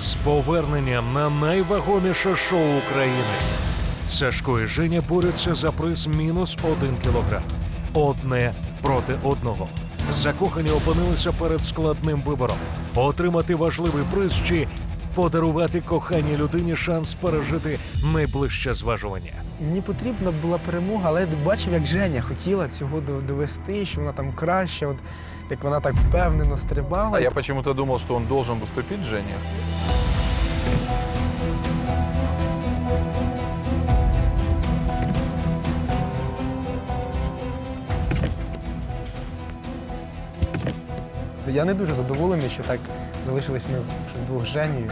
З поверненням на найвагоміше шоу України. Сашко і Женя борються за приз мінус один кілограм. Одне проти одного. Закохані опинилися перед складним вибором: отримати важливий приз чи подарувати коханій людині шанс пережити найближче зважування. Мені потрібна була перемога, але я бачив, як Женя хотіла цього довести, що вона там краще, от як вона так впевнено стрибала. А я почему-то думал, что он должен выступить, Женя. Я не дуже задоволений, що так залишились ми вдвох з Женєю.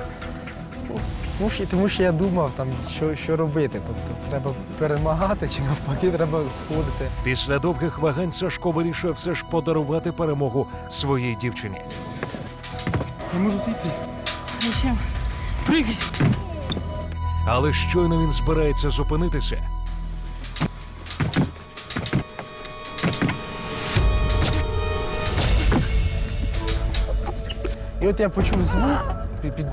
Тому що, тому що я думав, там, що, що робити. Тобто треба перемагати чи навпаки треба сходити. Після довгих вагань Сашко вирішує все ж подарувати перемогу своїй дівчині. Не можу зайти. Зачем? Прыгай. Але щойно він збирається зупинитися, І от я почув звук, під, під,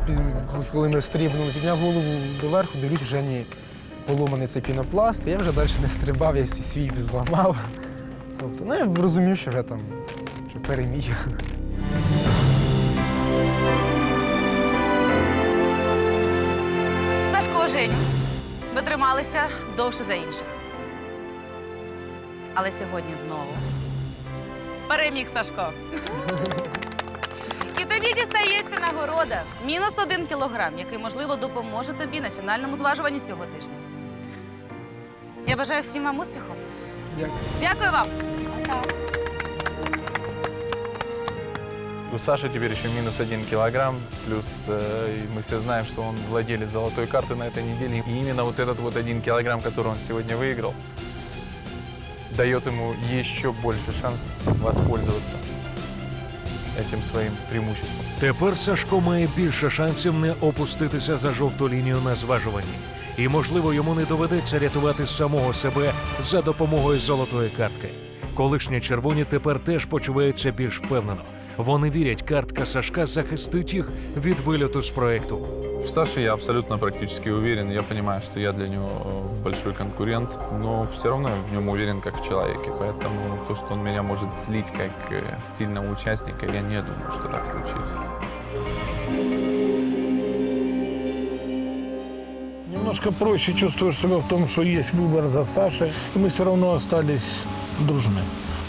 коли ми стрибнули, підняв голову доверху, дивлюсь, вже ні поломаний цей пінопласт, я вже далі не стрибав, я свій зламав. Тобто, ну я розумів, що вже там що переміг. Сашко, Женю, ви трималися довше за інших. Але сьогодні знову переміг Сашко І тобі дістається нагорода. Мінус один кілограм, який, можливо, допоможе тобі на фінальному зважуванні цього тижня. Я бажаю всім вам успіху. Дякую. Дякую вам. У Саши теперь еще минус один килограмм, плюс э, и мы все знаем, что он владелец золотой карты на этой неделе. И именно вот этот вот один килограмм, который он сегодня выиграл, дает ему еще больше шанс воспользоваться этим своим преимуществом. тепер Сашко має більше шансів не опуститися за жовту лінію на зважуванні. І, можливо, йому не доведеться рятувати самого себе за допомогою золотої картки. Колишні червоні тепер теж почуваються більш впевнено. Вони вірять, картка Сашка захистить їх від вильоту з проекту. В Саше я абсолютно практически уверен. Я понимаю, что я для него э, большой конкурент, но все равно я в нем уверен как в человеке. Поэтому то, что он меня может слить как э, сильного участника, я не думаю, что так случится. Немножко проще чувствуешь себя в том, что есть выбор за Сашей. И мы все равно остались дружны.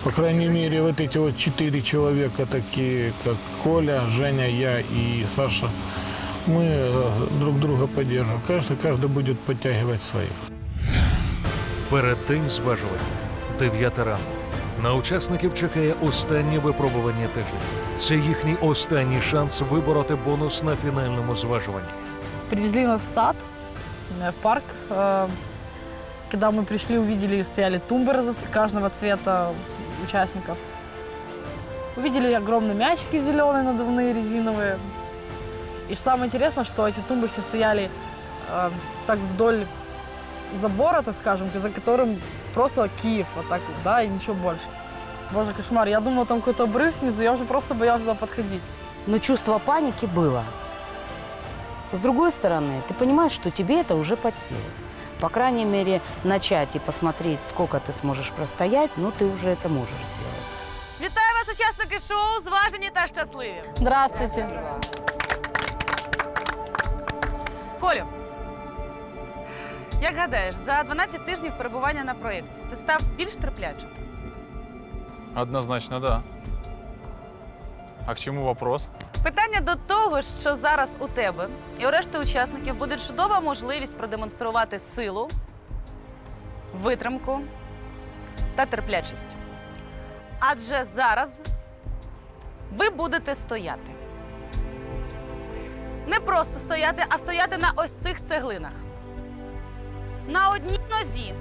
По крайней мере, вот эти вот четыре человека, такие как Коля, Женя, я и Саша, мы э, друг друга поддерживаем. Конечно, каждый будет подтягивать своих. Перед день зважування, 9 ранку. На учасників чекає останнє випробування тижня. Це їхній останній шанс вибороти бонус на фінальному зважуванні. Привезли нас в сад, э, в парк. Э, Когда мы пришли, увидели, стояли тумбы разо- каждого цвета участников. Увидели огромные мячики зеленые, надувные, резиновые. И что самое интересное, что эти тумбы все стояли э, так вдоль забора, так скажем, за которым просто Киев, вот так, да, и ничего больше. Боже, кошмар. Я думала, там какой-то обрыв снизу, я уже просто боялась туда подходить. Но чувство паники было. С другой стороны, ты понимаешь, что тебе это уже под силу. По крайней мере, начать и посмотреть, сколько ты сможешь простоять, ну, ты уже это можешь сделать. Вітаю вас, учасники шоу Зважені та щасливі. Здравствуйте. Колю, як гадаєш, за 12 тижнів перебування на проєкті ти став більш терплячим? Однозначно, да. А к чему вопрос? Питання до того, що зараз у тебе і у решти учасників буде чудова можливість продемонструвати силу, витримку та терплячість. Адже зараз ви будете стояти. Не просто стояти, а стояти на ось цих цеглинах. На одній нозі,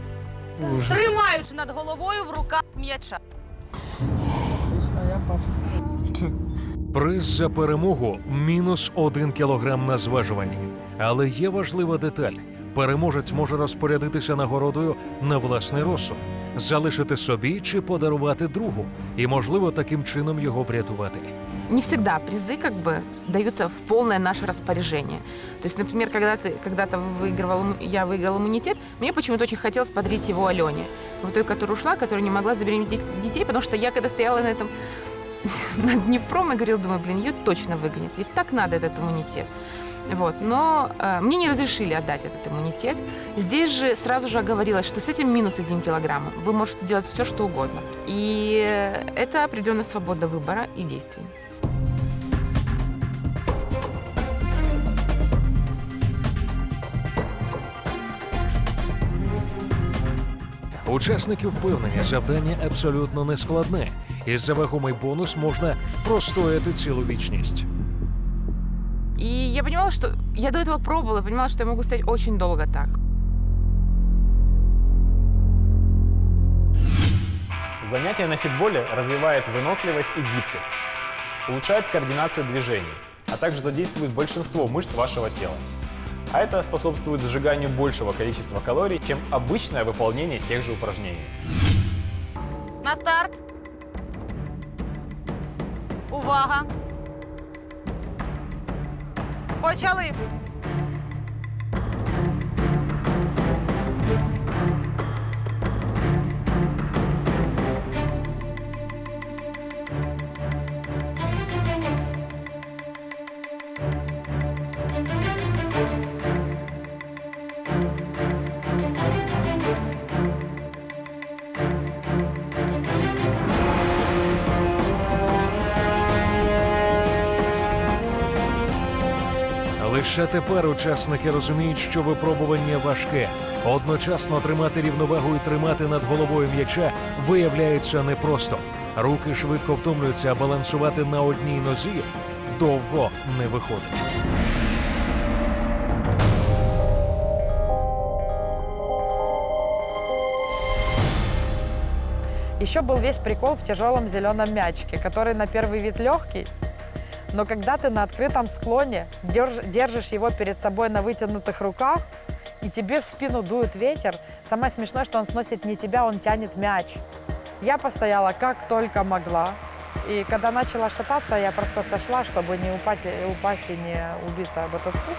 тримаючи над головою в руках м'яча. Приз за перемогу мінус один кілограм на зважуванні. Але є важлива деталь: переможець може розпорядитися нагородою на власний розсуд, залишити собі чи подарувати другу, і можливо таким чином його врятувати. Не всегда призы как бы даются в полное наше распоряжение. То есть, например, когда ты когда-то выигрывал, я выиграл иммунитет, мне почему-то очень хотелось подарить его Алене. Вот той, которая ушла, которая не могла забеременеть дет- детей, потому что я когда стояла на этом над Днепром, я говорила, думаю, блин, ее точно выгонят. Ведь так надо этот иммунитет. Вот. Но э, мне не разрешили отдать этот иммунитет. Здесь же сразу же оговорилось, что с этим минус один килограмм. Вы можете делать все, что угодно. И это определенная свобода выбора и действий. Учасники впевнені, завдання абсолютно нескладне, і за вагомий бонус можна простояти цілу вічність. И я понимала, что я до этого пробовала, понимала, что я могу стоять очень долго так. Занятие на фитболе развивает выносливость и гибкость, улучшает координацию движений, а также задействует большинство мышц вашего тела. А это способствует сжиганию большего количества калорий, чем обычное выполнение тех же упражнений. На старт. Увага. Почали. Лише тепер учасники розуміють, що випробування важке. Одночасно тримати рівновагу і тримати над головою м'яча виявляється непросто. Руки швидко втомлюються, а балансувати на одній нозі довго не виходить. Еще был весь прикол в тяжелом зеленом мячике, который на первый вид легкий, но когда ты на открытом склоне держ- держишь его перед собой на вытянутых руках, и тебе в спину дует ветер, самое смешное, что он сносит не тебя, он тянет мяч. Я постояла как только могла, и когда начала шататься, я просто сошла, чтобы не упасть, упасть и не убиться об этот куб.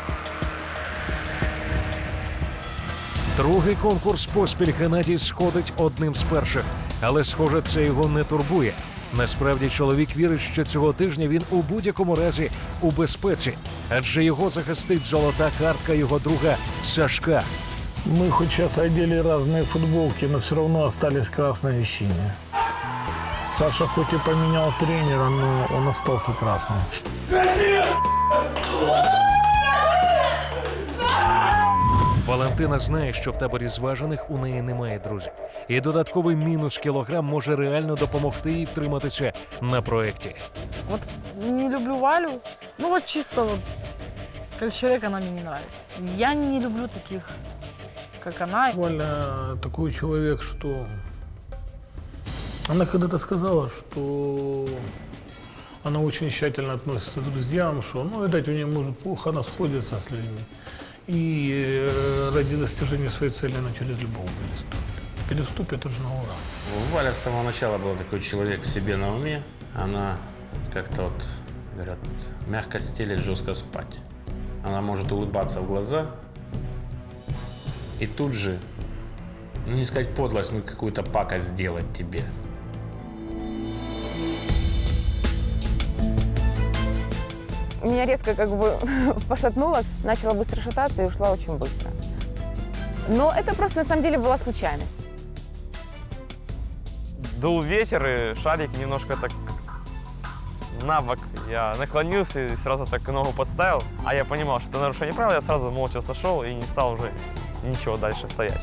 Другий конкурс поспіль Геннадій сходить одним з перших, але схоже, це його не турбує. Насправді чоловік вірить, що цього тижня він у будь-якому разі у безпеці, адже його захистить золота картка його друга Сашка. Мы хоть сейчас одели разные футболки, но все равно остались красные и синие. Саша хоть и поменял тренера, но он остался красным. Валентина знає, що в таборі зважених у неї немає друзів, і додатковий мінус кілограм може реально допомогти їй втриматися на проєкті. Вот не люблю Валю. Ну вот чисто вот как человек она мне не нравится. Я не люблю таких, как она. Валя такой человек, что... Она когда-то сказала, что она очень тщательно относится к друзьям, что, ну, видать, у нее, может, плохо она сходится с людьми. И э, ради достижения своей цели она через любого переступит. Переступит уже на ура. Валя с самого начала была такой человек в себе на уме. Она как-то вот, говорят, мягко стелет, жестко спать. Она может улыбаться в глаза и тут же, ну не сказать подлость, но какую-то пакость сделать тебе. Меня резко как бы пошатнуло, начала быстро шататься и ушла очень быстро. Но это просто на самом деле была случайность. Дул ветер, и шарик немножко так на бок. Я наклонился и сразу так ногу подставил. А я понимал, что это нарушение правил, я сразу молча сошел и не стал уже ничего дальше стоять.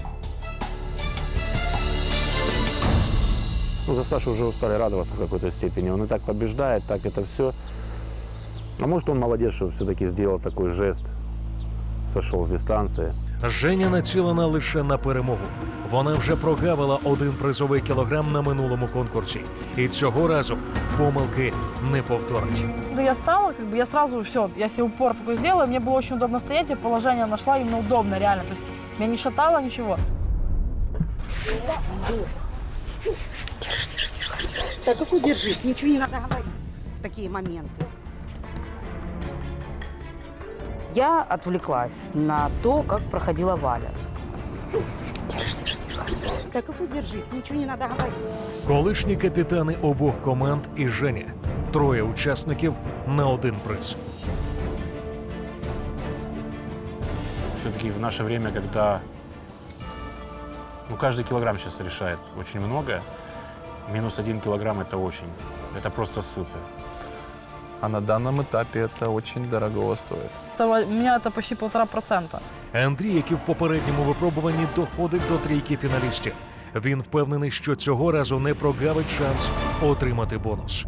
Ну, за Сашу уже устали радоваться в какой-то степени. Он и так побеждает, так это все. А может, он молодец, что все-таки сделал такой жест, сошел с дистанции. Женя націлена лише на перемогу. Вона вже прогавила один призовий кілограм на минулому конкурсі, і цього разу помилки не повторить. Когда я стала, как бы я сразу все, я себе упор такой сделала, и мне было очень удобно стоять, я положение нашла именно удобно, реально. То есть меня не шатало ничего. Да какой держись, ничего не надо говорить. такие моменты. Я отвлеклась на то, как проходила Валя. Держись, держись, держись, держись. Да какой держись? Ничего не надо говорить. Колишні капітани обох команд і Женя. Троє учасників на один приз. Все-таки в наше время, когда ну, каждый килограмм сейчас решает очень много, минус один килограмм это очень, это просто супер. А на данном этапе это очень дорого стоит. Это, у меня это почти полтора процента. Андрій, який в попередньому випробуванні доходить до трійки фіналістів. Він впевнений, що цього разу не прогавить шанс отримати бонус.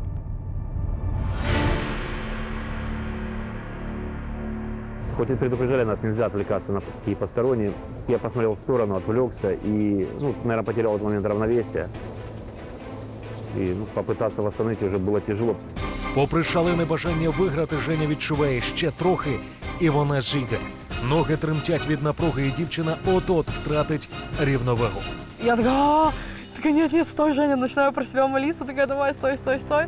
Хоть и предупреждали нас, нельзя отвлекаться на какие посторонние, я посмотрел в сторону, отвлекся и, ну, наверное, потерял этот момент равновесия. И ну, попытаться восстановить уже было тяжело. Попри шалене бажання виграти, Женя відчуває ще трохи, і вона зійде. Ноги тремтять від напруги, і дівчина от-от втратить рівновагу. Я така, «А!» такая, нет, нет, стой, Женя, начинаю про себе молиться, така давай, стой, стой, стой.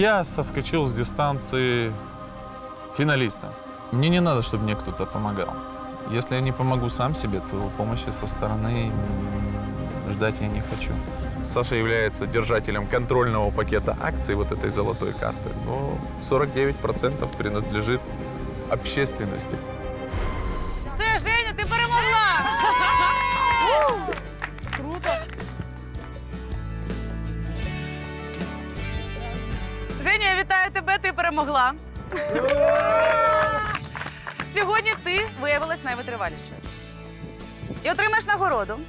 Я соскочил с дистанции финалиста. Мне не надо, чтобы мне кто-то помогал. Если я не помогу сам себе, то помощи со стороны ждать я не хочу. Саша является держателем контрольного пакета акций вот этой золотой карты, но 49% принадлежит общественности. Женя, я вітаю тебе, ти перемогла. Сьогодні ти виявилась найвитривалішою. І отримаєш нагороду,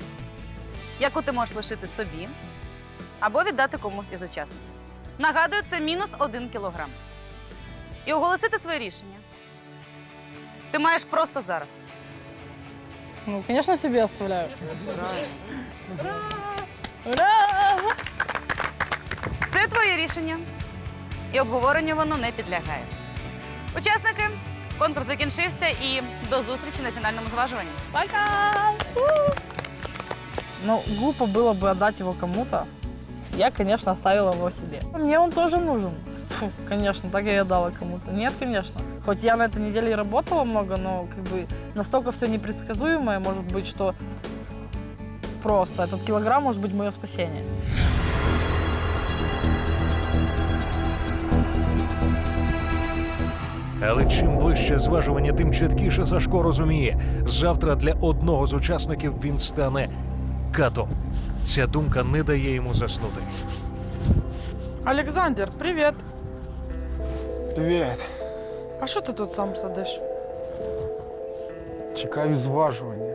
яку ти можеш лишити собі або віддати комусь із учасників. Нагадую, це мінус один кілограм. І оголосити своє рішення. Ти маєш просто зараз. Ну, конечно, себе оставляю. Ура! Ура! Це твоє рішення. І обговоренню воно не підлягає. Учасники, конкурс закінчився і до зустрічі на фінальному зважуванні. Пока! У! Ну, глупо было бы отдать его кому-то. Я, конечно, оставила его себе. Мне он тоже нужен. Фу, конечно, так я и отдала кому-то. Нет, конечно. Хоть я на этой неделе и работала много, но как бы настолько все непредсказуемое, может быть, что просто этот килограмм может быть мое спасение. Але чим ближче зважування, тим чіткіше Сашко розуміє. Завтра для одного з учасників він стане катом. Ця думка не дає йому заснути. Александр, привет. Привіт. А що ти тут сам сидиш? Чекаю зважування.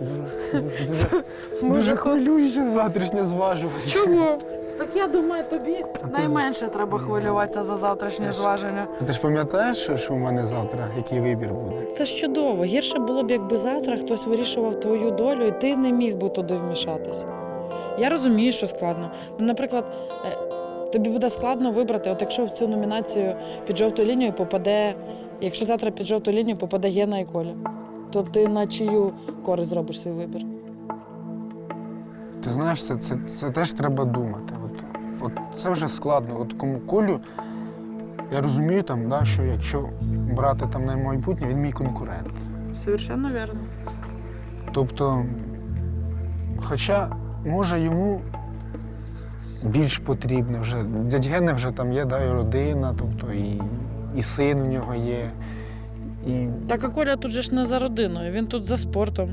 Дуже, дуже, дуже хвилююся завтрашнє зважування. Чого? Так я думаю, тобі найменше треба хвилюватися за завтрашнє зваження. Ти ж пам'ятаєш, що, що в мене завтра який вибір буде? Це ж чудово. Гірше було б, якби завтра хтось вирішував твою долю, і ти не міг би туди вмішатись. Я розумію, що складно. Ну, наприклад, е, тобі буде складно вибрати, от якщо в цю номінацію під жовту лінію попаде, якщо завтра під жовту лінію попаде Гена і Коля, то ти на чию користь зробиш свій вибір? Ти знаєш, це, це, це теж треба думати. От, це вже складно. От кому колю, я розумію, там, да, що якщо брати там на майбутнє, він мій конкурент. Совершенно вірно. Тобто, хоча, може, йому більш потрібно вже. Дядь Гене вже там є, да, і родина, тобто і, і син у нього є. І Так а Коля тут же ж не за родиною, він тут за спортом.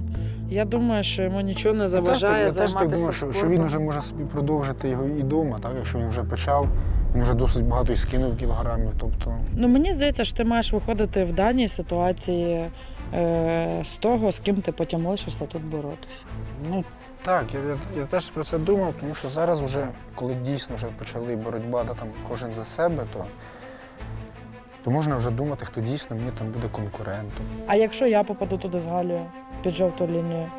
Я думаю, що йому нічого не заважає я теж, так думаю, що, що він вже може собі продовжити його і вдома, так, якщо він вже почав, він вже досить багато і скинув кілограмів. Тобто, Ну мені здається, що ти маєш виходити в даній ситуації е, з того, з ким ти потім лишишся тут боротися. ну так, я, я, я теж про це думав, тому що зараз, вже, коли дійсно вже почали боротьба, да, там кожен за себе, то, то можна вже думати, хто дійсно мені там буде конкурентом. А якщо я попаду туди з Галею під жовту лінію,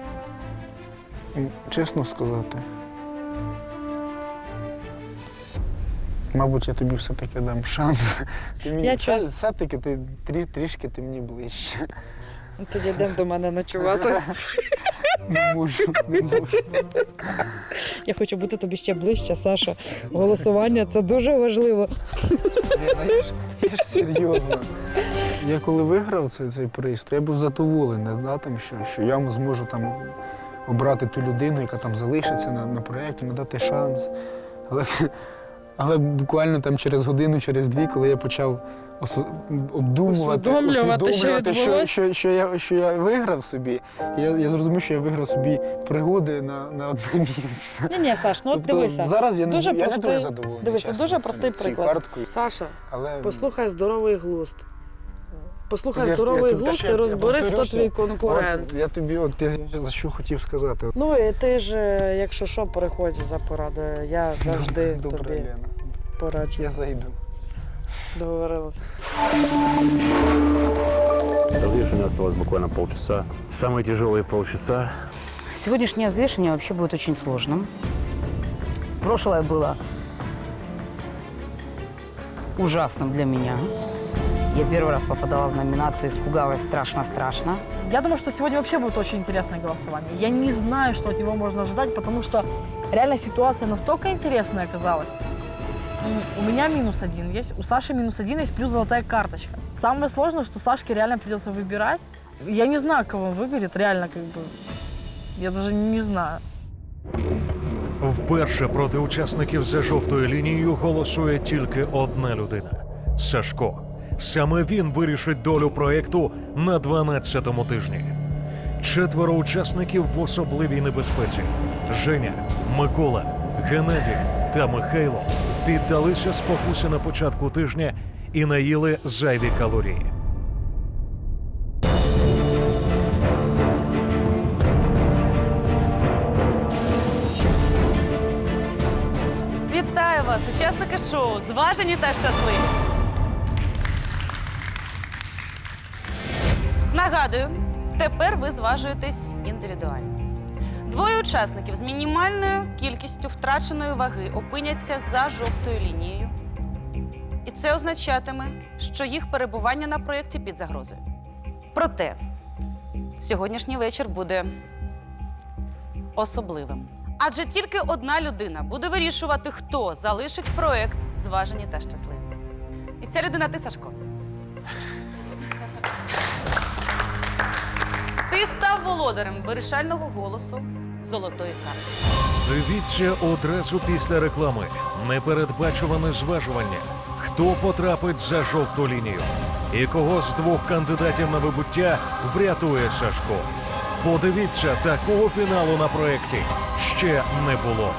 Чесно сказати. Мабуть, я тобі все-таки дам шанс. Ти мені, Я все, чесно- все-таки ти трі, трішки ти мені ближче. Тоді йдемо до мене ночувати. Не можу, не можу. Я хочу бути тобі ще ближче, Саша. Голосування це дуже важливо. Я ж, я ж серйозно. Я коли виграв цей, цей приз, то я був задоволений, да, там, що, що я зможу там обрати ту людину, яка там залишиться на, на проєкті, надати шанс. Але, але буквально там через годину, через дві, коли я почав ос- обдумувати, Усвідомлювати, що усвідомлювати, що, відбулось. що, що, я, що я виграв собі, я, я зрозумів, що я виграв собі пригоди на, на одне місце. Ні, ні, Саш, ну от Тобто дивися. Зараз я, не- дуже я простий- не дуже задоволений. дивися, чесно, дуже цим- простий цією приклад. карткою. Саша, Але послухай здоровий глузд. Послухай Я ж- я здоровий тут глузд теж- і я розберись, хто повторюся. твій конкурент. От, я тобі от я за що хотів сказати. Ну і ти ж, е, якщо що, переходь за порадою. Я завжди добре, тобі Лена. пораджу. Я зайду. Договорилась. У меня осталось буквально полчаса. Самые тяжелые полчаса. Сегодняшнее взвешивание вообще будет очень сложным. Прошлое было ужасным для меня. Я первый раз попадала в номинацию, испугалась страшно-страшно. Я думаю, что сегодня вообще будет очень интересное голосование. Я не знаю, что от него можно ожидать, потому что реально ситуация настолько интересная оказалась. М, У меня минус один есть, у Саши минус один есть, плюс золотая карточка. Самое сложное, что Сашке реально придется выбирать. Я не знаю, кого он выберет, реально как бы. Я даже не знаю. Вперше проти учасників за жовтою лінією голосує тільки одна людина Сашко. Саме він вирішить долю проєкту на 12-му тижні. Четверо учасників в особливій небезпеці: Женя, Микола, Геннадій та Михайло піддалися спокусі на початку тижня і наїли зайві калорії. Вітаю вас, учасники шоу, зважені та щасливі. Нагадую, тепер ви зважуєтесь індивідуально. Двоє учасників з мінімальною кількістю втраченої ваги опиняться за жовтою лінією. І це означатиме, що їх перебування на проєкті під загрозою. Проте сьогоднішній вечір буде особливим. Адже тільки одна людина буде вирішувати, хто залишить проект зважені та щасливі. І ця людина ти, Сашко. Ти став володарем вирішального голосу золотої карти. Дивіться одразу після реклами. Непередбачуване зважування. Хто потрапить за жовту лінію? І кого з двох кандидатів на вибуття врятує Сашко? Подивіться, такого фіналу на проєкті ще не було.